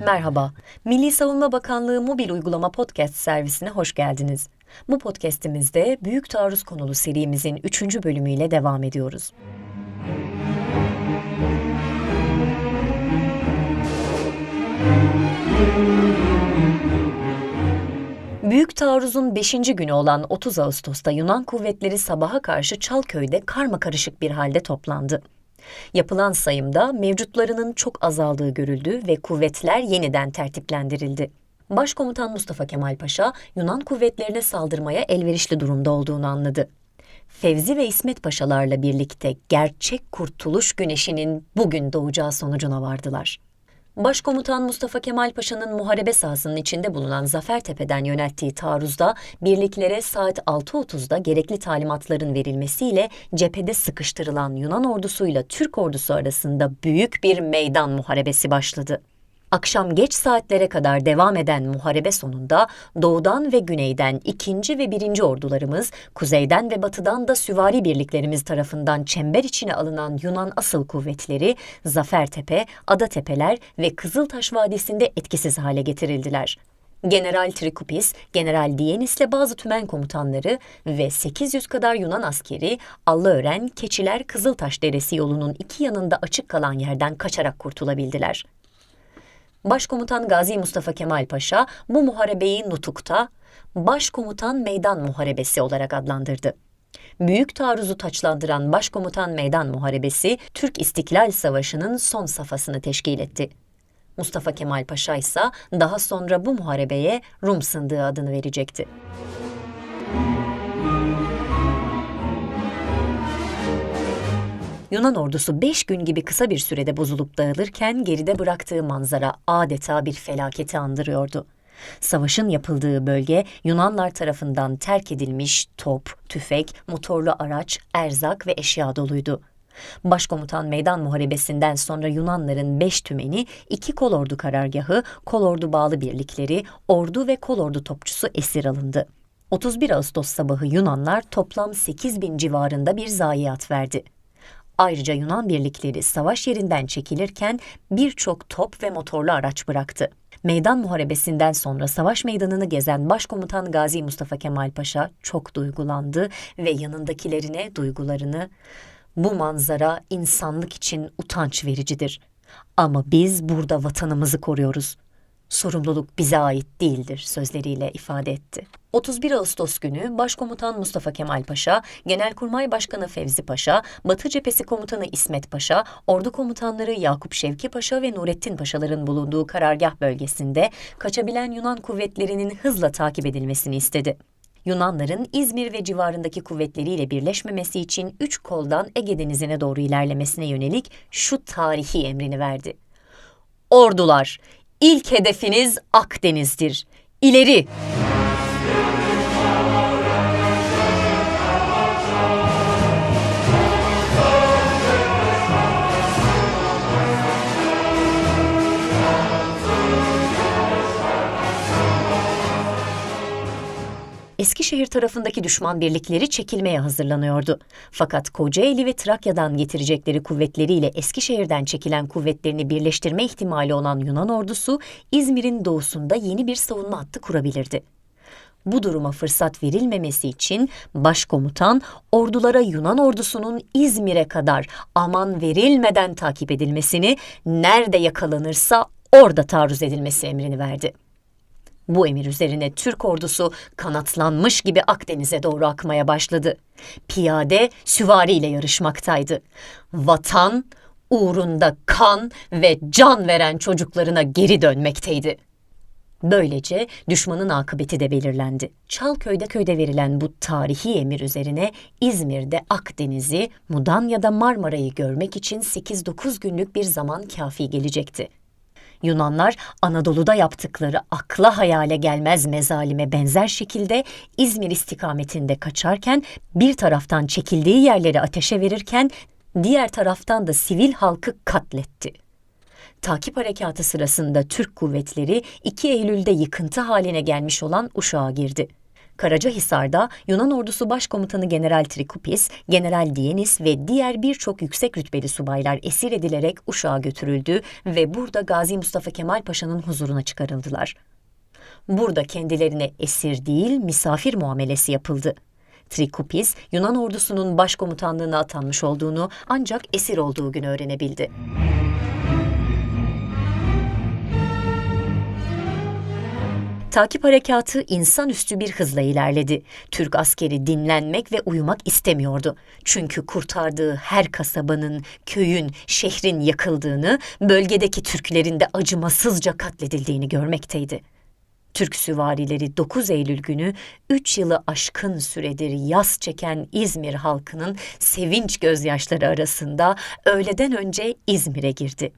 Merhaba, Milli Savunma Bakanlığı Mobil Uygulama Podcast servisine hoş geldiniz. Bu podcastimizde Büyük Taarruz konulu serimizin 3. bölümüyle devam ediyoruz. Büyük taarruzun 5. günü olan 30 Ağustos'ta Yunan kuvvetleri sabaha karşı Çalköy'de karma karışık bir halde toplandı. Yapılan sayımda mevcutlarının çok azaldığı görüldü ve kuvvetler yeniden tertiplendirildi. Başkomutan Mustafa Kemal Paşa, Yunan kuvvetlerine saldırmaya elverişli durumda olduğunu anladı. Fevzi ve İsmet Paşalarla birlikte gerçek kurtuluş güneşinin bugün doğacağı sonucuna vardılar. Başkomutan Mustafa Kemal Paşa'nın muharebe sahasının içinde bulunan Zafertepe'den yönelttiği taarruzda birliklere saat 6.30'da gerekli talimatların verilmesiyle cephede sıkıştırılan Yunan ordusuyla Türk ordusu arasında büyük bir meydan muharebesi başladı. Akşam geç saatlere kadar devam eden muharebe sonunda doğudan ve güneyden ikinci ve birinci ordularımız, kuzeyden ve batıdan da süvari birliklerimiz tarafından çember içine alınan Yunan asıl kuvvetleri Zafertepe, Adatepeler ve Kızıltaş Vadisi'nde etkisiz hale getirildiler. General Trikupis, General Dienis'le bazı tümen komutanları ve 800 kadar Yunan askeri Allaören, Keçiler, Kızıltaş Deresi yolunun iki yanında açık kalan yerden kaçarak kurtulabildiler. Başkomutan Gazi Mustafa Kemal Paşa bu muharebeyi Nutuk'ta Başkomutan Meydan Muharebesi olarak adlandırdı. Büyük taarruzu taçlandıran Başkomutan Meydan Muharebesi Türk İstiklal Savaşı'nın son safhasını teşkil etti. Mustafa Kemal Paşa ise daha sonra bu muharebeye Rum Sındığı adını verecekti. Yunan ordusu beş gün gibi kısa bir sürede bozulup dağılırken geride bıraktığı manzara adeta bir felaketi andırıyordu. Savaşın yapıldığı bölge Yunanlar tarafından terk edilmiş top, tüfek, motorlu araç, erzak ve eşya doluydu. Başkomutan meydan muharebesinden sonra Yunanların beş tümeni, iki kolordu karargahı, kolordu bağlı birlikleri, ordu ve kolordu topçusu esir alındı. 31 Ağustos sabahı Yunanlar toplam 8 bin civarında bir zayiat verdi. Ayrıca Yunan birlikleri savaş yerinden çekilirken birçok top ve motorlu araç bıraktı. Meydan muharebesinden sonra savaş meydanını gezen Başkomutan Gazi Mustafa Kemal Paşa çok duygulandı ve yanındakilerine duygularını bu manzara insanlık için utanç vericidir. Ama biz burada vatanımızı koruyoruz sorumluluk bize ait değildir sözleriyle ifade etti. 31 Ağustos günü Başkomutan Mustafa Kemal Paşa, Genelkurmay Başkanı Fevzi Paşa, Batı Cephesi Komutanı İsmet Paşa, ordu komutanları Yakup Şevki Paşa ve Nurettin Paşaların bulunduğu karargah bölgesinde kaçabilen Yunan kuvvetlerinin hızla takip edilmesini istedi. Yunanların İzmir ve civarındaki kuvvetleriyle birleşmemesi için üç koldan Ege Denizi'ne doğru ilerlemesine yönelik şu tarihi emrini verdi. Ordular, İlk hedefiniz Akdeniz'dir. İleri! Eskişehir tarafındaki düşman birlikleri çekilmeye hazırlanıyordu. Fakat Kocaeli ve Trakya'dan getirecekleri kuvvetleriyle Eskişehir'den çekilen kuvvetlerini birleştirme ihtimali olan Yunan ordusu İzmir'in doğusunda yeni bir savunma hattı kurabilirdi. Bu duruma fırsat verilmemesi için başkomutan ordulara Yunan ordusunun İzmir'e kadar aman verilmeden takip edilmesini, nerede yakalanırsa orada taarruz edilmesi emrini verdi. Bu emir üzerine Türk ordusu kanatlanmış gibi Akdeniz'e doğru akmaya başladı. Piyade süvariyle yarışmaktaydı. Vatan uğrunda kan ve can veren çocuklarına geri dönmekteydi. Böylece düşmanın akıbeti de belirlendi. Çalköy'de köyde verilen bu tarihi emir üzerine İzmir'de Akdeniz'i, Mudanya'da Marmara'yı görmek için 8-9 günlük bir zaman kafi gelecekti. Yunanlar Anadolu'da yaptıkları akla hayale gelmez mezalime benzer şekilde İzmir istikametinde kaçarken bir taraftan çekildiği yerleri ateşe verirken diğer taraftan da sivil halkı katletti. Takip harekatı sırasında Türk kuvvetleri 2 Eylül'de yıkıntı haline gelmiş olan Uşak'a girdi. Karacahisar'da Yunan ordusu başkomutanı General Trikupis, General Dienis ve diğer birçok yüksek rütbeli subaylar esir edilerek Uşak'a götürüldü ve burada Gazi Mustafa Kemal Paşa'nın huzuruna çıkarıldılar. Burada kendilerine esir değil misafir muamelesi yapıldı. Trikupis, Yunan ordusunun başkomutanlığına atanmış olduğunu ancak esir olduğu gün öğrenebildi. Takip harekatı insanüstü bir hızla ilerledi. Türk askeri dinlenmek ve uyumak istemiyordu. Çünkü kurtardığı her kasabanın, köyün, şehrin yakıldığını, bölgedeki Türklerin de acımasızca katledildiğini görmekteydi. Türk süvarileri 9 Eylül günü 3 yılı aşkın süredir yas çeken İzmir halkının sevinç gözyaşları arasında öğleden önce İzmir'e girdi.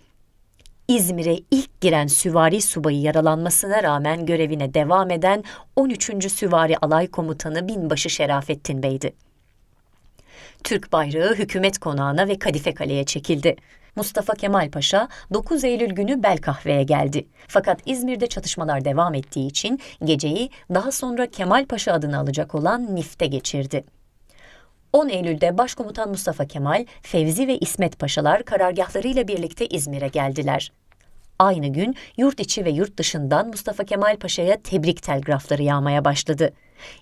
İzmir'e ilk giren süvari subayı yaralanmasına rağmen görevine devam eden 13. Süvari Alay Komutanı Binbaşı Şerafettin Bey'di. Türk bayrağı hükümet konağına ve Kadife Kale'ye çekildi. Mustafa Kemal Paşa 9 Eylül günü Belkahve'ye geldi. Fakat İzmir'de çatışmalar devam ettiği için geceyi daha sonra Kemal Paşa adını alacak olan Nif'te geçirdi. 10 Eylül'de Başkomutan Mustafa Kemal, Fevzi ve İsmet Paşalar karargahlarıyla birlikte İzmir'e geldiler. Aynı gün yurt içi ve yurt dışından Mustafa Kemal Paşa'ya tebrik telgrafları yağmaya başladı.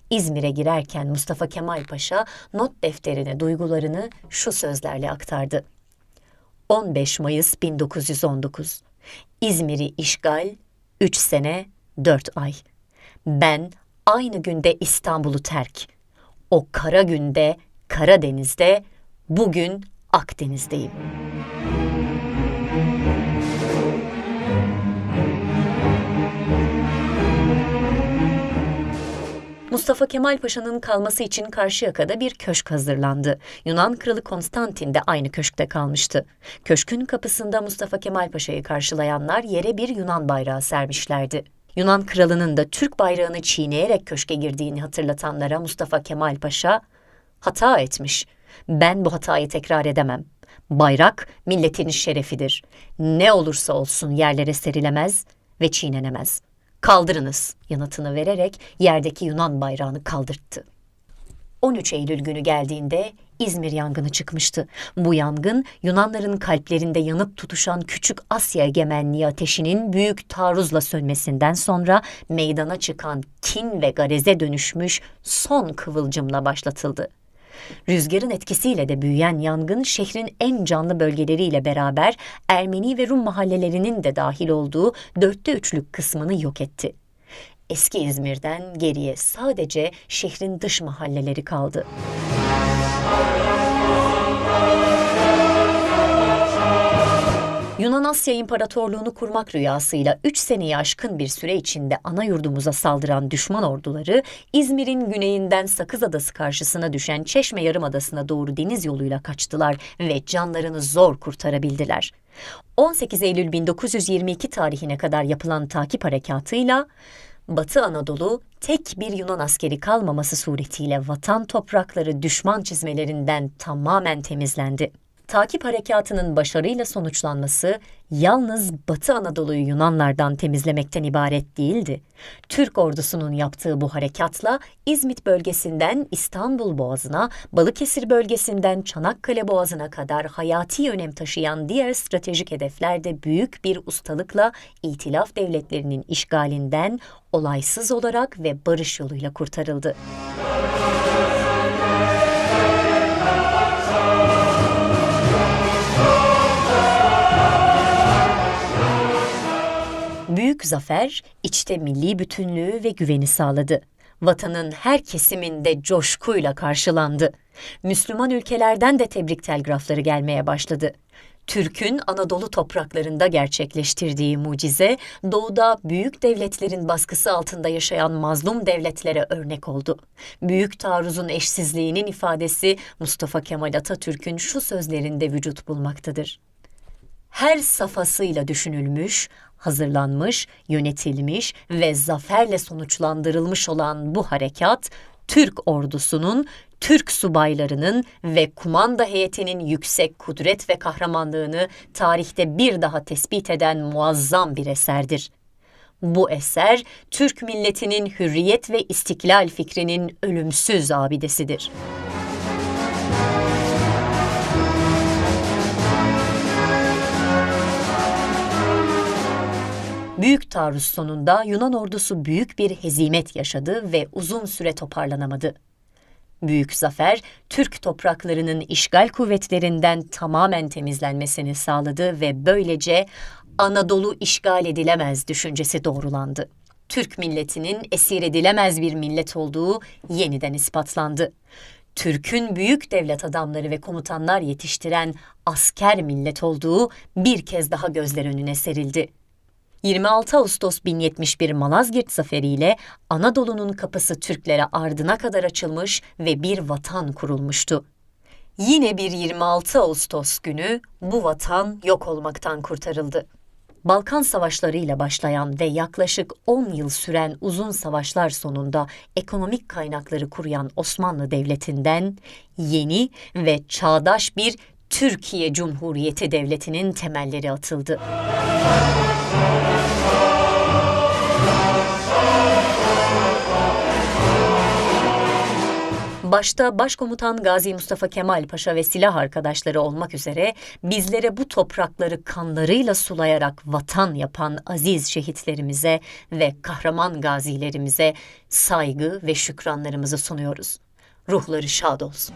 İzmir'e girerken Mustafa Kemal Paşa not defterine duygularını şu sözlerle aktardı. 15 Mayıs 1919 İzmir'i işgal 3 sene 4 ay. Ben aynı günde İstanbul'u terk. O kara günde Karadeniz'de, bugün Akdeniz'deyim. Mustafa Kemal Paşa'nın kalması için Karşıyaka'da bir köşk hazırlandı. Yunan kralı Konstantin de aynı köşkte kalmıştı. Köşkün kapısında Mustafa Kemal Paşa'yı karşılayanlar yere bir Yunan bayrağı sermişlerdi. Yunan kralının da Türk bayrağını çiğneyerek köşke girdiğini hatırlatanlara Mustafa Kemal Paşa, hata etmiş. Ben bu hatayı tekrar edemem. Bayrak milletin şerefidir. Ne olursa olsun yerlere serilemez ve çiğnenemez. Kaldırınız yanıtını vererek yerdeki Yunan bayrağını kaldırttı. 13 Eylül günü geldiğinde İzmir yangını çıkmıştı. Bu yangın Yunanların kalplerinde yanıp tutuşan küçük Asya egemenliği ateşinin büyük taarruzla sönmesinden sonra meydana çıkan kin ve gareze dönüşmüş son kıvılcımla başlatıldı. Rüzgarın etkisiyle de büyüyen yangın şehrin en canlı bölgeleriyle beraber Ermeni ve Rum mahallelerinin de dahil olduğu dörtte üçlük kısmını yok etti. Eski İzmir'den geriye sadece şehrin dış mahalleleri kaldı. Yunan Asya İmparatorluğunu kurmak rüyasıyla 3 seneyi aşkın bir süre içinde ana yurdumuza saldıran düşman orduları İzmir'in güneyinden Sakız Adası karşısına düşen Çeşme Yarımadası'na doğru deniz yoluyla kaçtılar ve canlarını zor kurtarabildiler. 18 Eylül 1922 tarihine kadar yapılan takip harekatıyla Batı Anadolu tek bir Yunan askeri kalmaması suretiyle vatan toprakları düşman çizmelerinden tamamen temizlendi takip harekatının başarıyla sonuçlanması yalnız Batı Anadolu'yu Yunanlardan temizlemekten ibaret değildi. Türk ordusunun yaptığı bu harekatla İzmit bölgesinden İstanbul Boğazı'na, Balıkesir bölgesinden Çanakkale Boğazı'na kadar hayati önem taşıyan diğer stratejik hedefler de büyük bir ustalıkla İtilaf devletlerinin işgalinden olaysız olarak ve barış yoluyla kurtarıldı. Büyük zafer içte milli bütünlüğü ve güveni sağladı. Vatanın her kesiminde coşkuyla karşılandı. Müslüman ülkelerden de tebrik telgrafları gelmeye başladı. Türk'ün Anadolu topraklarında gerçekleştirdiği mucize, doğuda büyük devletlerin baskısı altında yaşayan mazlum devletlere örnek oldu. Büyük taarruzun eşsizliğinin ifadesi Mustafa Kemal Atatürk'ün şu sözlerinde vücut bulmaktadır. Her safhasıyla düşünülmüş, hazırlanmış, yönetilmiş ve zaferle sonuçlandırılmış olan bu harekat, Türk ordusunun, Türk subaylarının ve kumanda heyetinin yüksek kudret ve kahramanlığını tarihte bir daha tespit eden muazzam bir eserdir. Bu eser Türk milletinin hürriyet ve istiklal fikrinin ölümsüz abidesidir. Büyük taarruz sonunda Yunan ordusu büyük bir hezimet yaşadı ve uzun süre toparlanamadı. Büyük zafer, Türk topraklarının işgal kuvvetlerinden tamamen temizlenmesini sağladı ve böylece Anadolu işgal edilemez düşüncesi doğrulandı. Türk milletinin esir edilemez bir millet olduğu yeniden ispatlandı. Türk'ün büyük devlet adamları ve komutanlar yetiştiren asker millet olduğu bir kez daha gözler önüne serildi. 26 Ağustos 1071 Malazgirt zaferiyle Anadolu'nun kapısı Türklere ardına kadar açılmış ve bir vatan kurulmuştu. Yine bir 26 Ağustos günü bu vatan yok olmaktan kurtarıldı. Balkan savaşlarıyla başlayan ve yaklaşık 10 yıl süren uzun savaşlar sonunda ekonomik kaynakları kuruyan Osmanlı Devleti'nden yeni ve çağdaş bir Türkiye Cumhuriyeti Devleti'nin temelleri atıldı. Başta Başkomutan Gazi Mustafa Kemal Paşa ve silah arkadaşları olmak üzere bizlere bu toprakları kanlarıyla sulayarak vatan yapan aziz şehitlerimize ve kahraman gazilerimize saygı ve şükranlarımızı sunuyoruz. Ruhları şad olsun.